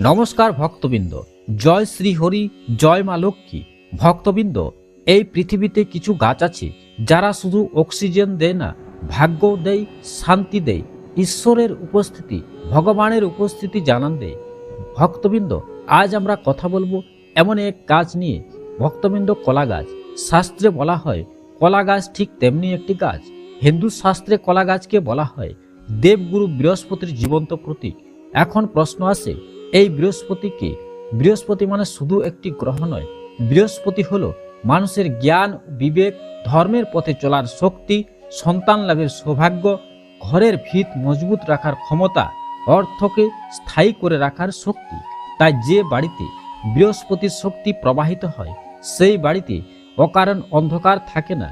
নমস্কার ভক্তবৃন্দ। জয় শ্রী হরি জয় মা লক্ষ্মী। ভক্তবৃন্দ, এই পৃথিবীতে কিছু গাছ আছে যারা শুধু অক্সিজেন দেয় না, ভাগ্য দেয়, শান্তি দেয়, ঈশ্বরের উপস্থিতি, ভগবানের উপস্থিতি জানান দেয়। ভক্তবৃন্দ, আজ আমরা কথা বলব এমন এক গাছ নিয়ে। ভক্তবৃন্দ, কলা গাছ। শাস্ত্রে বলা হয়, কলা গাছ ঠিক তেমনি একটি গাছ। হিন্দু শাস্ত্রে কলা গাছকে বলা হয়, দেবগুরু বৃহস্পতির জীবন্ত প্রতীক। এখন প্রশ্ন আসে এই বৃহস্পতিকে বৃহস্পতি মানে শুধু একটি গ্রহ নয়। বৃহস্পতি হল মানুষের জ্ঞান, বিবেক, ধর্মের পথে চলার শক্তি, সন্তান লাভের সৌভাগ্য, ঘরের ভিত মজবুত রাখার ক্ষমতা, অর্থকে স্থায়ী করে রাখার শক্তি। তাই যে বাড়িতে বৃহস্পতির শক্তি প্রবাহিত হয়, সেই বাড়িতে অকারণ অন্ধকার থাকে না।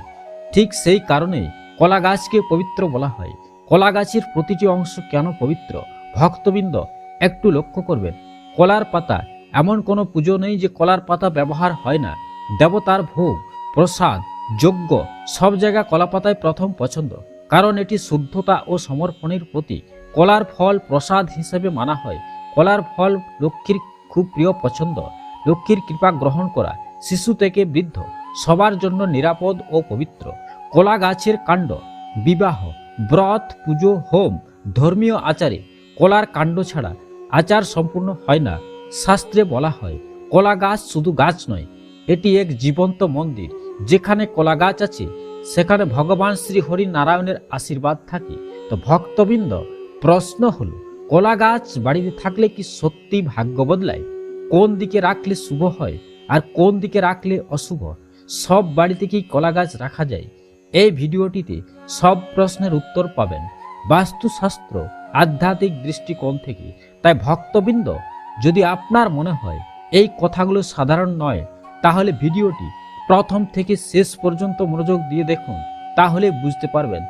ঠিক সেই কারণে কলা গাছকে পবিত্র বলা হয়। কলা গাছের প্রতিটি অংশ কেন পবিত্র? ভক্তবৃন্দ একটু লক্ষ্য করবেন, কলার পাতা, এমন কোনো পুজো নেই যে কলার পাতা ব্যবহার হয় না। দেবতার ভোগ, প্রসাদ, যজ্ঞ, সব জায়গা কলা পাতায় প্রথম পছন্দ, কারণ এটি শুদ্ধতা ও সমর্পণের প্রতীক। কলার ফল প্রসাদ হিসেবে মানা হয়। কলার ফল লক্ষ্মীর খুব প্রিয় পছন্দ। লক্ষ্মীর কৃপা গ্রহণ করা, শিশু থেকে বৃদ্ধ, সবার জন্য নিরাপদ ও পবিত্র। কলা গাছের কাণ্ড, বিবাহ, ব্রত, পুজো, হোম, ধর্মীয় আচারে, কলার কাণ্ড ছাড়া আচার সম্পূর্ণ হয় না। শাস্ত্রে বলা হয়, কলা গাছ শুধু গাছ নয়, এটি এক জীবন্ত মন্দির। যেখানে কলা গাছ আছে, সেখানে ভগবান শ্রী হরি নারায়ণের আশীর্বাদ থাকে। তো ভক্তবৃন্দ, প্রশ্ন হল, কলা গাছ বাড়িতে থাকলে কি সত্যি ভাগ্য বদলায়? কোন দিকে রাখলে শুভ হয়, আর কোন দিকে রাখলে অশুভ? সব বাড়িতে কি কলা গাছ রাখা যায়? এই ভিডিওটিতে সব প্রশ্নের উত্তর পাবেন। বাস্তুশাস্ত্র আধ্যাত্মিক দৃষ্টিকোণ থেকে। তাই ভক্তবৃন্দ, যদি আপনার মনে হয় এই কথাগুলো সাধারণ নয়, তাহলে ভিডিওটি প্রথম থেকে শেষ পর্যন্ত মনোযোগ দিয়ে দেখুন, তাহলে বুঝতে পারবেন।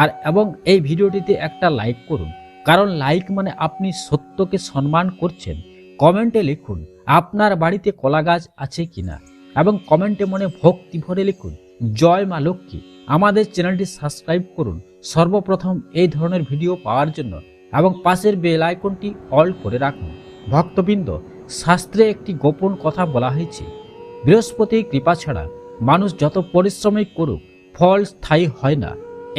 আর এবং এই ভিডিওটিতে একটা লাইক করুন, কারণ লাইক মানে আপনি সত্যকে সম্মান করছেন। কমেন্টে লিখুন, আপনার বাড়িতে কলা গাছ আছে কিনা? এবং কমেন্টে মনে ভক্তি ভরে লিখুন, জয় মা লক্ষ্মী। আমাদের চ্যানেলটি সাবস্ক্রাইব করুন। সর্বপ্রথম এই ধরনের ভিডিও পাওয়ার জন্য এবং পাশের বেল আইকনটি অল করে রাখুন। ভক্তবৃন্দ, শাস্ত্রে একটি গোপন কথা বলা হয়েছে বৃহস্পতির কৃপা ছাড়া মানুষ যত পরিশ্রমই করুক, ফল স্থায়ী হয় না।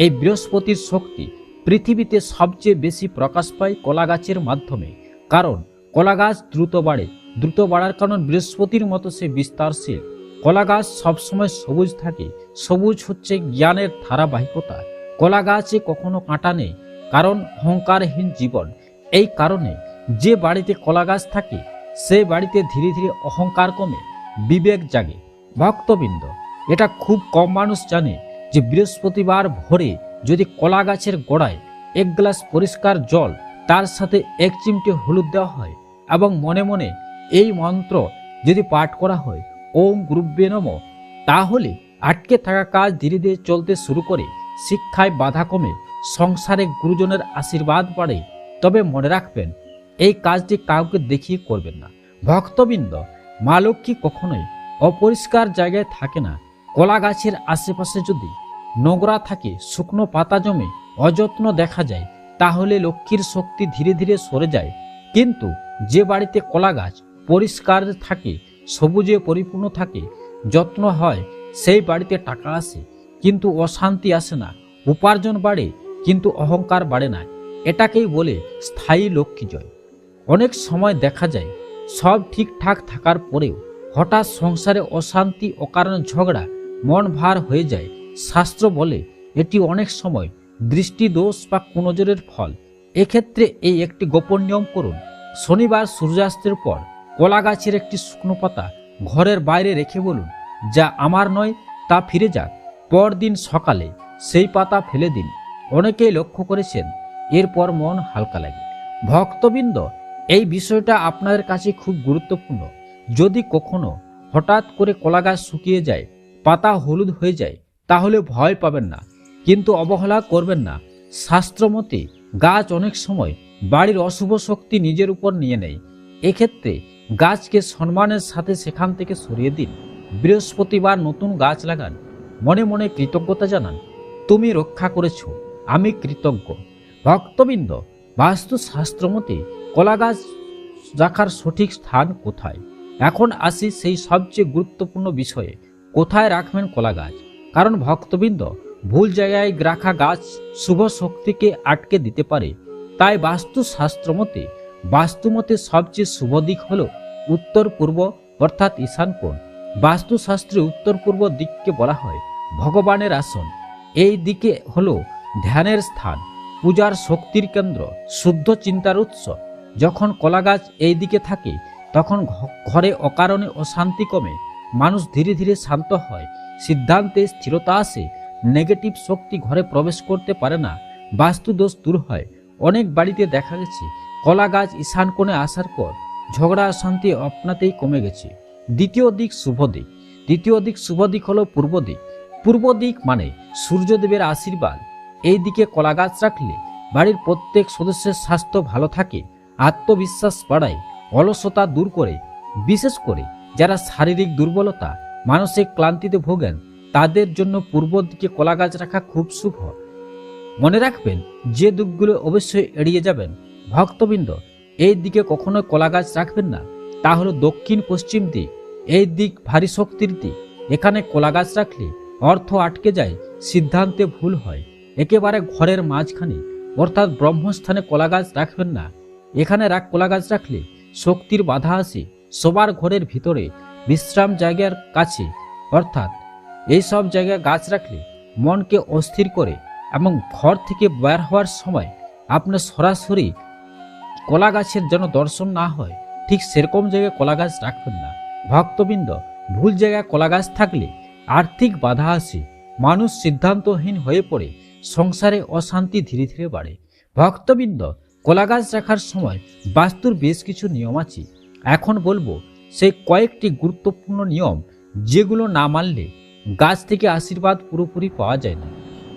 এই বৃহস্পতির শক্তি পৃথিবীতে সবচেয়ে বেশি প্রকাশ পায় কলা গাছের মাধ্যমে, কারণ কলা গাছ দ্রুত বাড়ে। দ্রুত বাড়ার কারণ বৃহস্পতির মতো সে বিস্তারশীল। কলা গাছ সবসময় সবুজ থাকে। সবুজ হচ্ছে জ্ঞানের ধারাবাহিকতা। কলা গাছে কখনো কাঁটা নেই। কারণ অহংকারহীন জীবন। এই কারণে যে বাড়িতে কলা গাছ থাকে, সে বাড়িতে ধীরে ধীরে অহংকার কমে, বিবেক জাগে। ভক্তবৃন্দ, এটা খুব কম মানুষ জানে যে বৃহস্পতিবার ভোরে যদি কলা গাছের গোড়ায় এক গ্লাস পরিষ্কার জল, তার সাথে এক চিমটে হলুদ দেওয়া হয় এবং মনে মনে এই মন্ত্র যদি পাঠ করা হয়, ওম গুরুব্বে নম, তাহলে আটকে থাকা কাজ ধীরে ধীরে চলতে শুরু করে, শিক্ষায় বাধা কমে সংসারে গুরুজনের আশীর্বাদ বাড়ে, তবে মনে রাখবেন, এই কাজটি কাউকে দেখিয়ে করবেন না। ভক্তবৃন্দ, মা লক্ষ্মী কখনোই অপরিষ্কার জায়গায় থাকে না। কলা গাছের আশেপাশে যদি নোংরা থাকে, শুকনো পাতা জমে অযত্ন দেখা যায়, তাহলে লক্ষ্মীর শক্তি ধীরে ধীরে সরে যায়। কিন্তু যে বাড়িতে কলা গাছ পরিষ্কার থাকে, সবুজে পরিপূর্ণ থাকে, যত্ন হয়, সেই বাড়িতে টাকা আসে। কিন্তু অশান্তি আসে না, উপার্জন বাড়ে কিন্তু অহংকার বাড়ে না। এটাকেই বলে স্থায়ী লক্ষ্মী জয়। অনেক সময় দেখা যায়, সব ঠিকঠাক থাকার পরেও হঠাৎ সংসারে অশান্তি অকারণ ঝগড়া, মন ভার হয়ে যায়। শাস্ত্র বলে এটি অনেক সময় দৃষ্টি দোষ বা কুনজরের ফল। এক্ষেত্রে এই একটি গোপন নিয়ম করুন। শনিবার সূর্যাস্তের পর কলা গাছের একটি শুকনো পাতা ঘরের বাইরে রেখে বলুন, যা আমার নয়, তা ফিরে যাক। পরদিন সকালে সেই পাতা ফেলে দিন। অনেকেই লক্ষ্য করেছেন, এরপর মন হালকা লাগে। ভক্তবৃন্দ, এই বিষয়টা আপনাদের কাছে খুব গুরুত্বপূর্ণ। যদি কখনো হঠাৎ করে কলা গাছ শুকিয়ে যায়, পাতা হলুদ হয়ে যায়, তাহলে ভয় পাবেন না। কিন্তু অবহেলা করবেন না। শাস্ত্রমতে, গাছ অনেক সময় বাড়ির অশুভ শক্তি নিজের উপর নিয়ে নেয়। এক্ষেত্রে গাছকে সম্মানের সাথে সেখান থেকে সরিয়ে দিন। বৃহস্পতিবার নতুন গাছ লাগান। মনে মনে কৃতজ্ঞতা জানান, তুমি রক্ষা করেছ। আমি কৃতজ্ঞ। ভক্তবৃন্দ বাস্তুশাস্ত্র মতে কলা গাছ রাখার সঠিক স্থান কোথায়? এখন আসি সেই সবচেয়ে গুরুত্বপূর্ণ বিষয়ে, কোথায় রাখবেন কলা গাছ কারণ ভক্তবৃন্দ ভুল জায়গায় রাখা গাছ শুভ শক্তিকে আটকে দিতে পারে। তাই বাস্তুশাস্ত্র মতে বাস্তুমতে সবচেয়ে শুভ দিক হল উত্তর পূর্ব অর্থাৎ ঈশান কোণ। বাস্তুশাস্ত্রে উত্তর পূর্ব দিককে বলা হয় ভগবানের আসন। এই দিকে হলো ধ্যানের স্থান, পূজার শক্তির কেন্দ্র, শুদ্ধ চিন্তার উৎস। যখন কলাগাছ এই দিকে থাকে, তখন ঘরে অকারণে অশান্তি কমে। মানুষ ধীরে ধীরে শান্ত হয়, সিদ্ধান্তে স্থিরতা আসে। নেগেটিভ শক্তি ঘরে প্রবেশ করতে পারে না, বাস্তুদোষ দূর হয়। অনেক বাড়িতে দেখা গেছে কলা গাছ ঈশান কোণে আসার পর ঝগড়া অশান্তি আপনাতেই কমে গেছে। দ্বিতীয় দিক শুভ দিক। দ্বিতীয় দিক শুভ দিক হলো পূর্ব দিক। পূর্ব দিক মানে সূর্যদেবের আশীর্বাদ। এই দিকে কলা গাছ রাখলে বাড়ির প্রত্যেক সদস্যের স্বাস্থ্য ভালো থাকে, আত্মবিশ্বাস বাড়ায়, অলসতা দূর করে। বিশেষ করে যারা শারীরিক দুর্বলতা, মানসিক ক্লান্তিতে ভোগেন, তাদের জন্য পূর্ব দিকে কলা গাছ রাখা খুব শুভ। মনে রাখবেন, যে দিকগুলো অবশ্যই এড়িয়ে যাবেন। ভক্তবৃন্দ এই দিকে কখনো কলা গাছ রাখবেন না। তা হলো দক্ষিণ পশ্চিম দিক, এই দিক ভারী শক্তির দিক। এখানে কলা গাছ রাখলে অর্থ আটকে যায়, সিদ্ধান্তে ভুল হয়। একেবারে ঘরের মাঝখানে, অর্থাৎ ব্রহ্মস্থানে কলা গাছ রাখবেন না। এখানে রাখ কলা গাছ রাখলে শক্তির বাধা আসে সবার ঘরের ভিতরে বিশ্রাম জায়গার কাছে। অর্থাৎ এই সব জায়গায় গাছ রাখলে মনকে অস্থির করে এবং ঘর থেকে বের হওয়ার সময় আপনার সরাসরি কলা গাছের যেন দর্শন না হয়, ঠিক সেরকম জায়গায় কলা গাছ রাখবেন না। ভক্তবৃন্দ, ভুল জায়গায় কলা গাছ থাকলে আর্থিক বাধা আসে। মানুষ সিদ্ধান্তহীন হয়ে পড়ে সংসারে অশান্তি ধীরে ধীরে বাড়ে। ভক্তবৃন্দ কলা গাছ রাখার সময় বাস্তুর বেশ কিছু নিয়ম আছে। এখন বলব, সেই কয়েকটি গুরুত্বপূর্ণ নিয়ম যেগুলো না মানলে গাছ থেকে আশীর্বাদ পুরোপুরি পাওয়া যায় না।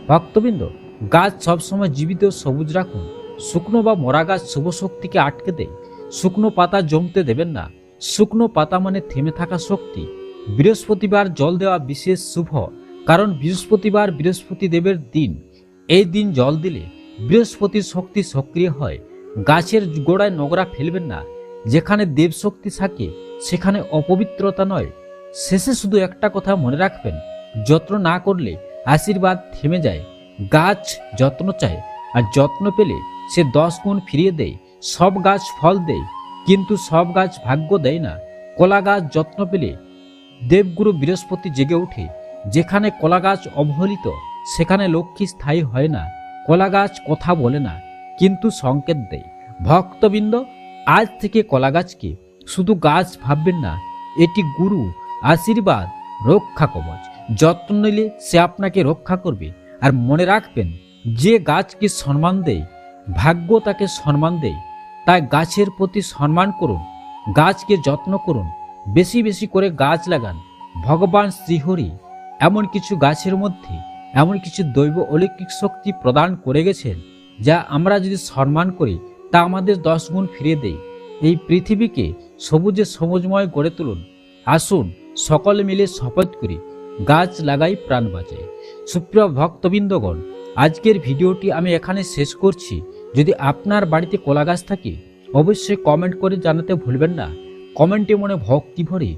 ভক্তবৃন্দ, গাছ সবসময় জীবিত সবুজ রাখুন। শুকনো বা মরা গাছ শুভ শক্তিকে আটকে দেয়। শুকনো পাতা জমতে দেবেন না। শুকনো পাতা মানে থেমে থাকা শক্তি। বৃহস্পতিবার জল দেওয়া বিশেষ শুভ, কারণ বৃহস্পতিবার বৃহস্পতি দেবের দিন। এই দিন জল দিলে বৃহস্পতির শক্তি সক্রিয় হয়। গাছের গোড়ায় নোংরা ফেলবেন না। যেখানে দেবশক্তি থাকে, সেখানে অপবিত্রতা নয়। শেষে শুধু একটা কথা মনে রাখবেন, যত্ন না করলে আশীর্বাদ থেমে যায়। গাছ যত্ন চায়, আর যত্ন পেলে সে দশ গুণ ফিরিয়ে দেয়। সব গাছ ফল দেয়, কিন্তু সব গাছ ভাগ্য দেয় না। কলা গাছ যত্ন পেলে দেবগুরু বৃহস্পতি জেগে ওঠে। যেখানে কলা গাছ অবহেলিত সেখানে লক্ষ্মী স্থায়ী হয় না কলা গাছ কথা বলে না, কিন্তু সংকেত দেয়। ভক্তবৃন্দ, আজ থেকে কলা গাছকে শুধু গাছ ভাববেন না, এটি গুরু, আশীর্বাদ, রক্ষা কবচ। যত্ন নিলে সে আপনাকে রক্ষা করবে। আর মনে রাখবেন, যে গাছকে সম্মান দেয়, ভাগ্য তাকে সম্মান দেয়, তাই গাছের প্রতি সম্মান করুন, গাছকে যত্ন করুন, বেশি বেশি করে গাছ লাগান। ভগবান শ্রীহরি, এমন কিছু গাছের মধ্যে এমন কিছু দৈব অলৌকিক শক্তি প্রদান করে গেছেন, যা আমরা যদি সম্মান করি, তা আমাদের দশ গুণ ফিরিয়ে দেয়। এই পৃথিবীকে সবুজে সবুজময় গড়ে তুলুন। আসুন সকলে মিলে শপথ করি, গাছ লাগাই প্রাণ বাঁচাই সুপ্রিয় ভক্তবৃন্দগণ, আজকের ভিডিওটি আমি এখানে শেষ করছি। যদি আপনার বাড়িতে কলা গাছ থাকে, অবশ্যই কমেন্ট করে জানাতে ভুলবেন না। কমেন্টে মনে ভক্তি ভরে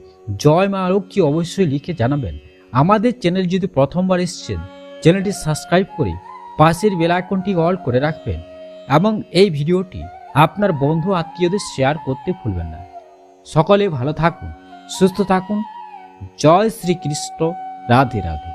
জয় মা লক্ষ্মী অবশ্যই লিখে জানাবেন। আমাদের চ্যানেল যদি প্রথমবার এসছেন চ্যানেলটি সাবস্ক্রাইব করে পাশের বেল আইকনটি অল করে রাখবেন এবং এই ভিডিওটি আপনার বন্ধু আত্মীয়দের শেয়ার করতে ভুলবেন না। সকলে ভালো থাকুন, সুস্থ থাকুন। জয় শ্রীকৃষ্ণ, রাধে রাধে।